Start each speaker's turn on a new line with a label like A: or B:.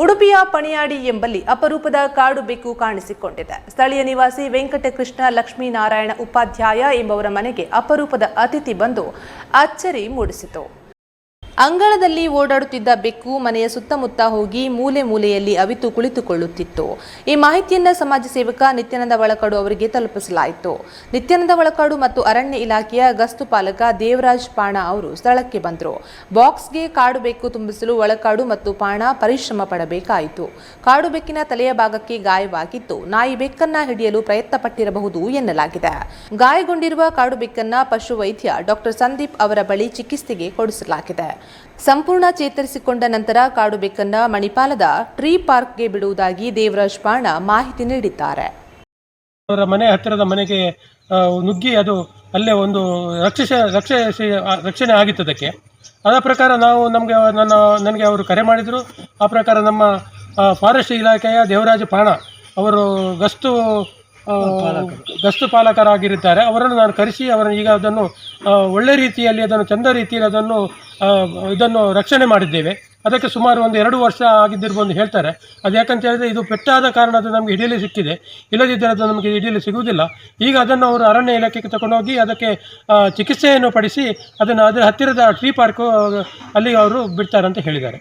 A: ಉಡುಪಿಯ ಪಣಿಯಾಡಿ ಎಂಬಲ್ಲಿ ಅಪರೂಪದ ಕಾಡು ಬೆಕ್ಕು ಕಾಣಿಸಿಕೊಂಡಿದೆ. ಸ್ಥಳೀಯ ನಿವಾಸಿ ವೆಂಕಟಕೃಷ್ಣ ಲಕ್ಷ್ಮೀನಾರಾಯಣ ಉಪಾಧ್ಯಾಯ ಎಂಬವರ ಮನೆಗೆ ಅಪರೂಪದ ಅತಿಥಿ ಬಂದು ಅಚ್ಚರಿ ಮೂಡಿಸಿತು. ಅಂಗಳದಲ್ಲಿ ಓಡಾಡುತ್ತಿದ್ದ ಬೆಕ್ಕು ಮನೆಯ ಸುತ್ತಮುತ್ತ ಹೋಗಿ ಮೂಲೆ ಮೂಲೆಯಲ್ಲಿ ಅವಿತು ಕುಳಿತುಕೊಳ್ಳುತ್ತಿತ್ತು. ಈ ಮಾಹಿತಿಯನ್ನ ಸಮಾಜ ಸೇವಕ ನಿತ್ಯಾನಂದ ಒಳಕಾಡು ಅವರಿಗೆ ತಲುಪಿಸಲಾಯಿತು. ನಿತ್ಯಾನಂದ ಒಳಕಾಡು ಮತ್ತು ಅರಣ್ಯ ಇಲಾಖೆಯ ಗಸ್ತು ಪಾಲಕ ದೇವರಾಜ್ ಪಾಣ ಅವರು ಸ್ಥಳಕ್ಕೆ ಬಂದರು. ಬಾಕ್ಸ್ಗೆ ಕಾಡು ಬೆಕ್ಕು ತುಂಬಿಸಲು ಒಳಕಾಡು ಮತ್ತು ಪಾಣ ಪರಿಶ್ರಮ ಪಡಬೇಕಾಯಿತು. ಕಾಡು ಬೆಕ್ಕಿನ ತಲೆಯ ಭಾಗಕ್ಕೆ ಗಾಯವಾಗಿತ್ತು. ನಾಯಿ ಬೆಕ್ಕನ್ನ ಹಿಡಿಯಲು ಪ್ರಯತ್ನ ಪಟ್ಟಿರಬಹುದು ಎನ್ನಲಾಗಿದೆ. ಗಾಯಗೊಂಡಿರುವ ಕಾಡು ಬೆಕ್ಕನ್ನ ಪಶುವೈದ್ಯ ಡಾಕ್ಟರ್ ಸಂದೀಪ್ ಅವರ ಬಳಿ ಚಿಕಿತ್ಸೆಗೆ ಕೊಡಿಸಲಾಗಿದೆ. ಸಂಪೂರ್ಣ ಚೇತರಿಸಿಕೊಂಡ ನಂತರ ಕಾಡು ಬೆಕ್ಕನ್ನ ಮಣಿಪಾಲದ ಟ್ರೀ ಪಾರ್ಕ್ಗೆ ಬಿಡುವುದಾಗಿ ದೇವರಾಜ್ ಪಾಣ ಮಾಹಿತಿ ನೀಡಿದ್ದಾರೆ.
B: ಅವರ ಮನೆ ಹತ್ತಿರದ ಮನೆಗೆ ನುಗ್ಗಿ ಅದು ಅಲ್ಲೇ ಒಂದು ರಕ್ಷಿಸ ರಕ್ಷಿಸಿ ರಕ್ಷಣೆ ಆಗಿತ್ತು ಅದಕ್ಕೆ. ಅದರ ಪ್ರಕಾರ ನಾವು ನಮಗೆ ನನ್ನ, ನನಗೆ ಅವರು ಕರೆ ಮಾಡಿದರು. ಆ ಪ್ರಕಾರ ನಮ್ಮ ಫಾರೆಸ್ಟ್ ಇಲಾಖೆಯ ದೇವರಾಜ ಪಾಣ ಅವರು ಗಸ್ತು ಗಸ್ತು ಪಾಲಕರಾಗಿರುತ್ತಾರೆ. ಅವರನ್ನು ನಾನು ಕರೆಸಿ, ಅವರನ್ನು ಈಗ ಅದನ್ನು ಒಳ್ಳೆ ರೀತಿಯಲ್ಲಿ ಅದನ್ನು, ಚಂದ ರೀತಿಯಲ್ಲಿ ಅದನ್ನು ಇದನ್ನು ರಕ್ಷಣೆ ಮಾಡಿದ್ದೇವೆ. ಅದಕ್ಕೆ ಸುಮಾರು ಒಂದು ಎರಡು ವರ್ಷ ಆಗಿದ್ದಿರ್ಬೋದು ಹೇಳ್ತಾರೆ. ಅದು ಯಾಕಂತ ಹೇಳಿದ್ರೆ ಇದು ಪೆಟ್ಟಾದ ಕಾರಣ ಅದು ನಮಗೆ ಹಿಡಿಯಲು ಸಿಕ್ಕಿದೆ. ಇಲ್ಲದಿದ್ದರೆ ಅದು ನಮಗೆ ಹಿಡಿಯಲು ಸಿಗುವುದಿಲ್ಲ. ಈಗ ಅದನ್ನು ಅವರು ಅರಣ್ಯ ಇಲಾಖೆಗೆ ತಗೊಂಡೋಗಿ ಅದಕ್ಕೆ ಚಿಕಿತ್ಸೆಯನ್ನು ಪಡಿಸಿ ಅದನ್ನು ಅದರ ಹತ್ತಿರದ ಟ್ರೀ ಪಾರ್ಕು, ಅಲ್ಲಿ ಅವರು ಬಿಡ್ತಾರೆ ಅಂತ ಹೇಳಿದ್ದಾರೆ.